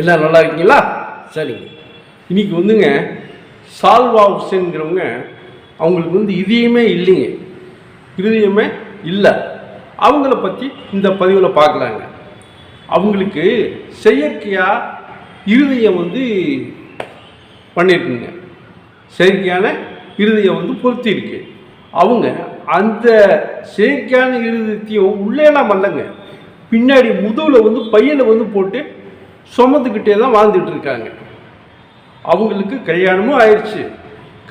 எல்லாம் நல்லா இருக்கீங்களா? சரிங்க. இன்னைக்கு வந்துங்க சால்வா ஹுசேன்கிறவங்க அவங்களுக்கு வந்து இதயமே இல்லைங்க. இருதயமே இல்லை. அவங்கள பற்றி இந்த பதிவில் பார்க்கலாங்க அவங்களுக்கு செயற்கையாக இருதயம் வந்து பண்ணியிருக்குங்க செயற்கையான இருதயம் வந்து பொருத்தி இருக்கு அவங்க அந்த செயற்கையான இருதயத்தையும் உள்ளேலாம் வரலங்க. பின்னாடி முதுகில் வந்து பையனை வந்து போட்டு சுமந்துக்கிட்டே தான் வாழ்ந்துட்டு இருக்காங்க அவங்களுக்கு கல்யாணமும் ஆயிடுச்சு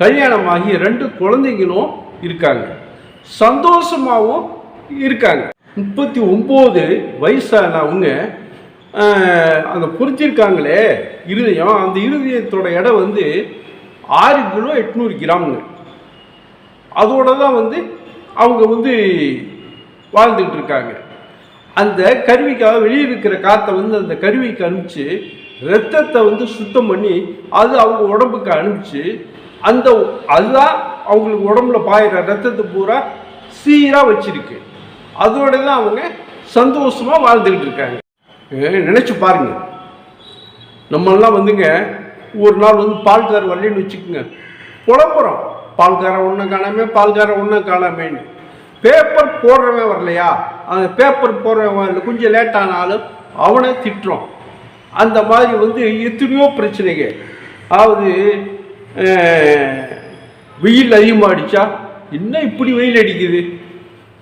கல்யாணம் ஆகிய ரெண்டு குழந்தைங்களும் இருக்காங்க. சந்தோஷமாகவும் இருக்காங்க. முப்பத்தி ஒம்பது வயசான அவங்க அந்த புரிஞ்சிருக்காங்களே. இருதயம் அந்த இருதயத்தோட எடை வந்து ஆறு கிலோ எட்நூறு கிராமுங்க. அதோட தான் வந்து அவங்க வந்து வாழ்ந்துக்கிட்டு இருக்காங்க அந்த கருவிக்காக வெளியே இருக்கிற காற்றை வந்து அந்த கருவிக்கு அனுப்பிச்சு ரத்தத்தை வந்து சுத்தம் பண்ணி அது அவங்க உடம்புக்கு அனுப்பிச்சு அந்த அதுதான் அவங்களுக்கு உடம்புல பாயிற ரத்தத்தை பூரா சீராக வச்சிருக்கு. அதோட தான் அவங்க சந்தோஷமாக வாழ்ந்துக்கிட்டு இருக்காங்க. நினச்சி பாருங்க. நம்மெல்லாம் வந்துங்க ஒரு நாள் வந்து பால்கார வரலன்னு வச்சுக்கோங்க. புலம்புறோம். பால்காரன் ஒன்றும் காணாமே பால்காரன் ஒன்றும் காணாமேன்னு. பேப்பர் போடுறவன் வரலையா? அந்த பேப்பர் போடுறவன் வரல கொஞ்சம் லேட் ஆனாலும் அவனை திட்டுறோம் அந்த மாதிரி வந்து எத்தனையோ பிரச்சனைங்க அதாவது வெயில் அதிகமாக அடித்தா என்ன இப்படி வெயில் அடிக்குது?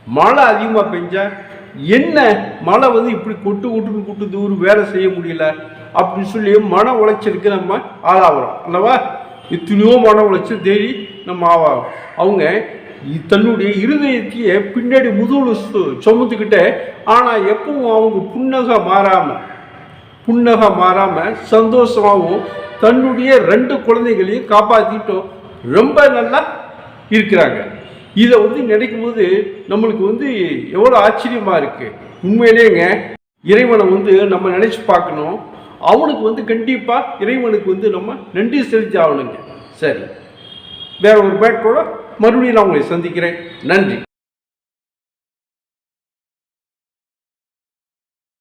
மழை அதிகமாக பெஞ்சா என்ன மழை வந்து இப்படி கொட்டு கொட்டுன்னு கொட்டு தூரம் வேலை செய்ய முடியல அப்படின்னு சொல்லி மன உளைச்சலுக்கு நம்ம ஆளாகிறோம். அல்லவா? எத்தனையோ மன உளைச்சல் தேடி நம்ம ஆவாகும் அவங்க தன்னுடைய இருதயத்தையே பின்னாடி முதுகுல சுமந்துக்கிட்டே ஆனால் எப்பவும் அவங்க புன்னக மாறாமல் புன்னக மாறாமல் சந்தோஷமாகவும் தன்னுடைய ரெண்டு குழந்தைகளையும் காப்பாற்றிட்டும் ரொம்ப நல்லா இருக்கிறாங்க. இதை வந்து நினைக்கும் போது நம்மளுக்கு வந்து எவ்வளோ ஆச்சரியமாக இருக்குது உண்மையிலேங்க இறைவனை வந்து நம்ம நினச்சி பார்க்கணும். அவனுக்கு வந்து கண்டிப்பாக இறைவனுக்கு வந்து நம்ம நன்றி செலுத்தி ஆகணுங்க. சரி வேற ஒரு பேட்டோட மறுபடியும் நான் உங்களை சந்திக்கிறேன். நன்றி.